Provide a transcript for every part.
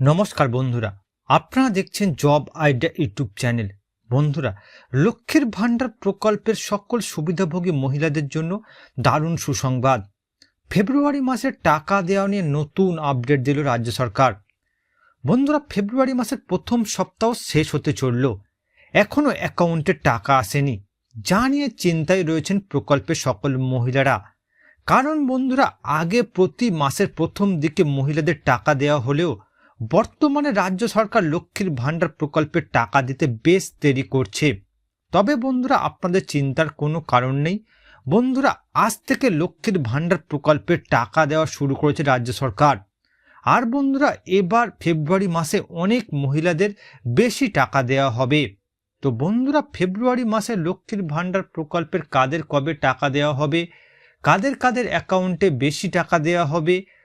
নমস্কার বন্ধুরা, আপনারা দেখছেন জব আইডিয়া ইউটিউব চ্যানেল। বন্ধুরা, লক্ষ্মীর ভাণ্ডার প্রকল্পের সকল সুবিধাভোগী মহিলাদের জন্য দারুণ সুসংবাদ। ফেব্রুয়ারি মাসের টাকা দেওয়া নিয়ে নতুন আপডেট দিল রাজ্য সরকার। বন্ধুরা, ফেব্রুয়ারি মাসের প্রথম সপ্তাহ শেষ হতে চলল। এখনও অ্যাকাউন্টে টাকা আসেনি। যা নিয়ে চিন্তায় রয়েছেন প্রকল্পের সকল মহিলারা। কারণ বন্ধুরা, আগে প্রতি মাসের প্রথম দিকে মহিলাদের টাকা দেওয়া হলেও বর্তমানে রাজ্য সরকার লক্ষ্মীর ভাণ্ডার প্রকল্পের টাকা দিতে বেশ দেরি করছে। তবে বন্ধুরা, আপনাদের চিন্তার কোনো কারণ নেই। বন্ধুরা, আজ থেকে লক্ষ্মীর ভাণ্ডার প্রকল্পের টাকা দেওয়া শুরু করেছে রাজ্য সরকার। আর বন্ধুরা, এবার ফেব্রুয়ারি মাসে অনেক মহিলাদের বেশি টাকা দেওয়া হবে। তো বন্ধুরা, ফেব্রুয়ারি মাসে লক্ষ্মীর ভাণ্ডার প্রকল্পের কাদের কবে টাকা দেওয়া হবে? কাদের কাদের অ্যাকাউন্টে বেশি টাকা দেওয়া হবে?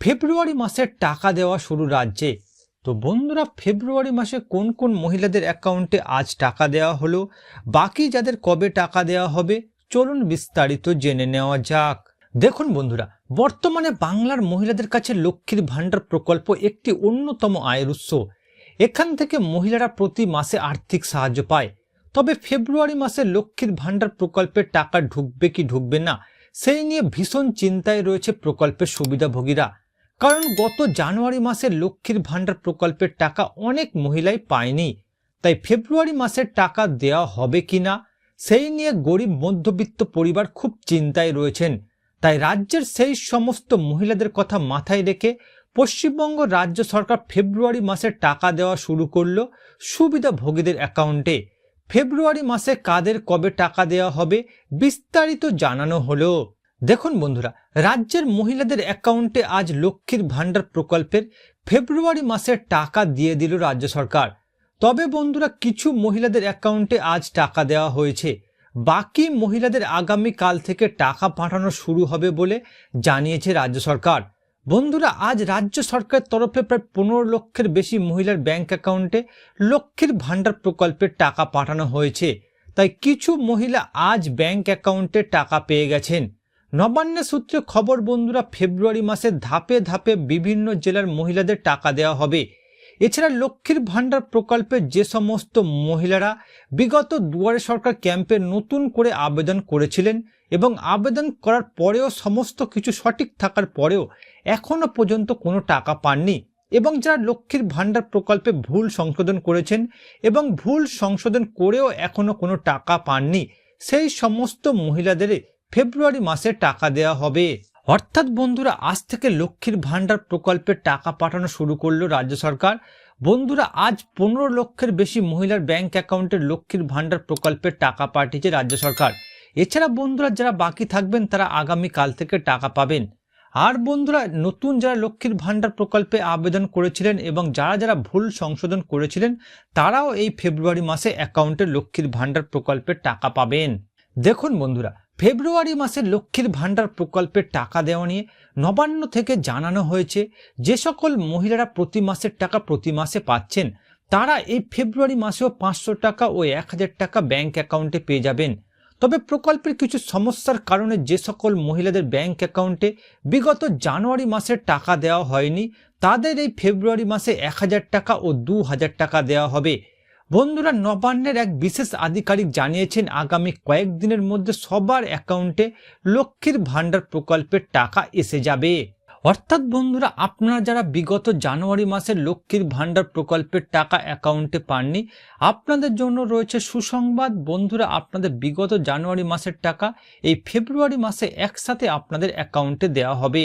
ফেব্রুয়ারি মাসে টাকা দেওয়া শুরু রাজ্যে। তো বন্ধুরা, ফেব্রুয়ারি মাসে কোন কোন মহিলাদের অ্যাকাউন্টে আজ টাকা দেওয়া হলো? বাকি যাদের কবে টাকা দেওয়া হবে? চলুন বিস্তারিত জেনে নেওয়া যাক। দেখুন বন্ধুরা, বর্তমানে বাংলার মহিলাদের কাছে লক্ষ্মীর ভাণ্ডার প্রকল্প একটি অন্যতম আয়ের উৎস। এখান থেকে মহিলারা প্রতি মাসে আর্থিক সাহায্য পায়। তবে ফেব্রুয়ারি মাসে লক্ষ্মীর ভাণ্ডার প্রকল্পের টাকা ঢুকবে কি ঢুকবে না, সেই নিয়ে ভীষণ চিন্তায় রয়েছে প্রকল্পের সুবিধাভোগীরা। কারণ গত জানুয়ারি মাসে লক্ষ্মীর ভাণ্ডার প্রকল্পের টাকা অনেক মহিলাই পায়নি। তাই ফেব্রুয়ারি মাসের টাকা দেওয়া হবে কি না সেই নিয়ে গরিব মধ্যবিত্ত পরিবার খুব চিন্তায় রয়েছেন। তাই রাজ্যের সেই সমস্ত মহিলাদের কথা মাথায় রেখে পশ্চিমবঙ্গ রাজ্য সরকার ফেব্রুয়ারি মাসে টাকা দেওয়া শুরু করল সুবিধাভোগীদের অ্যাকাউন্টে। ফেব্রুয়ারি মাসে কাদের কবে টাকা দেওয়া হবে বিস্তারিত জানানো হলো। দেখুন বন্ধুরা, রাজ্যের মহিলাদের অ্যাকাউন্টে আজ লক্ষ্মীর ভাণ্ডার প্রকল্পের ফেব্রুয়ারি মাসের টাকা দিয়ে দিল রাজ্য সরকার। তবে বন্ধুরা, কিছু মহিলাদের অ্যাকাউন্টে আজ টাকা দেওয়া হয়েছে। বাকি মহিলাদের আগামী কাল থেকে টাকা পাঠানো শুরু হবে বলে জানিয়েছে রাজ্য সরকার। বন্ধুরা, আজ রাজ্য সরকারের তরফে প্রায় পনেরো লক্ষের বেশি মহিলার ব্যাংক অ্যাকাউন্টে লক্ষ্মীর ভাণ্ডার প্রকল্পের টাকা পাঠানো হয়েছে। তাই কিছু মহিলা আজ ব্যাংক অ্যাকাউন্টে টাকা পেয়ে গেছেন। নবান্নের সূত্রে খবর, বন্ধুরা, ফেব্রুয়ারি মাসে ধাপে ধাপে বিভিন্ন জেলার মহিলাদের টাকা দেওয়া হবে। এছাড়া লক্ষ্মীর ভাণ্ডার প্রকল্পে যে সমস্ত মহিলারা বিগত দুয়ারে সরকার ক্যাম্পে নতুন করে আবেদন করেছিলেন এবং আবেদন করার পরেও সমস্ত কিছু সঠিক থাকার পরেও এখনও পর্যন্ত কোনো টাকা পাননি এবং যারা লক্ষ্মীর ভাণ্ডার প্রকল্পে ভুল সংশোধন করেছেন এবং ভুল সংশোধন করেও এখনও কোনো টাকা পাননি, সেই সমস্ত মহিলাদের ফেব্রুয়ারি মাসে টাকা দেওয়া হবে। অর্থাৎ বন্ধুরা, আজ থেকে লক্ষ্মীর ভাণ্ডার প্রকল্পে টাকা পাঠানো শুরু করল রাজ্য সরকার। বন্ধুরা, আজ পনেরো লক্ষের বেশি মহিলার ব্যাংক অ্যাকাউন্টে লক্ষ্মীর ভাণ্ডার প্রকল্পে টাকা পাঠিয়েছে রাজ্য সরকার। এছাড়া বন্ধুরা, যারা বাকি থাকবেন, তারা আগামী কাল থেকে টাকা পাবেন। আর বন্ধুরা, নতুন যারা লক্ষ্মীর ভাণ্ডার প্রকল্পে আবেদন করেছিলেন এবং যারা যারা ভুল সংশোধন করেছিলেন, তারাও এই ফেব্রুয়ারি মাসে অ্যাকাউন্টে লক্ষ্মীর ভাণ্ডার প্রকল্পে টাকা পাবেন। দেখুন বন্ধুরা ফেব্রুয়ারি মাসে লক্ষ্মীর ভাণ্ডার প্রকল্পের টাকা দেওয়া নিয়ে নবান্ন থেকে জানানো হয়েছে, যে সকল মহিলারা প্রতি মাসের টাকা প্রতি মাসে পাচ্ছেন, তারা এই ফেব্রুয়ারি মাসেও পাঁচশো টাকা ও এক হাজার টাকা ব্যাংক অ্যাকাউন্টে পেয়ে যাবেন। তবে প্রকল্পের কিছু সমস্যার কারণে যে সকল মহিলাদের ব্যাংক অ্যাকাউন্টে বিগত জানুয়ারি মাসের টাকা দেওয়া হয়নি, তাদের এই ফেব্রুয়ারি মাসে এক হাজার টাকা ও দু হাজার টাকা দেওয়া হবে। বন্ধুরা নবান্নের এক বিশেষ আধিকারিক জানিয়েছেন, আগামী কয়েকদিনের মধ্যে সবার অ্যাকাউন্টে লক্ষ্মীর ভাণ্ডার প্রকল্পের টাকা এসে যাবে। অর্থাৎ বন্ধুরা, আপনারা যারা বিগত জানুয়ারি মাসে লক্ষ্মীর ভাণ্ডার প্রকল্পের টাকা অ্যাকাউন্টে পাননি, আপনাদের জন্য রয়েছে সুসংবাদ। বন্ধুরা, আপনাদের বিগত জানুয়ারি মাসের টাকা এই ফেব্রুয়ারি মাসে একসাথে আপনাদের অ্যাকাউন্টে দেওয়া হবে।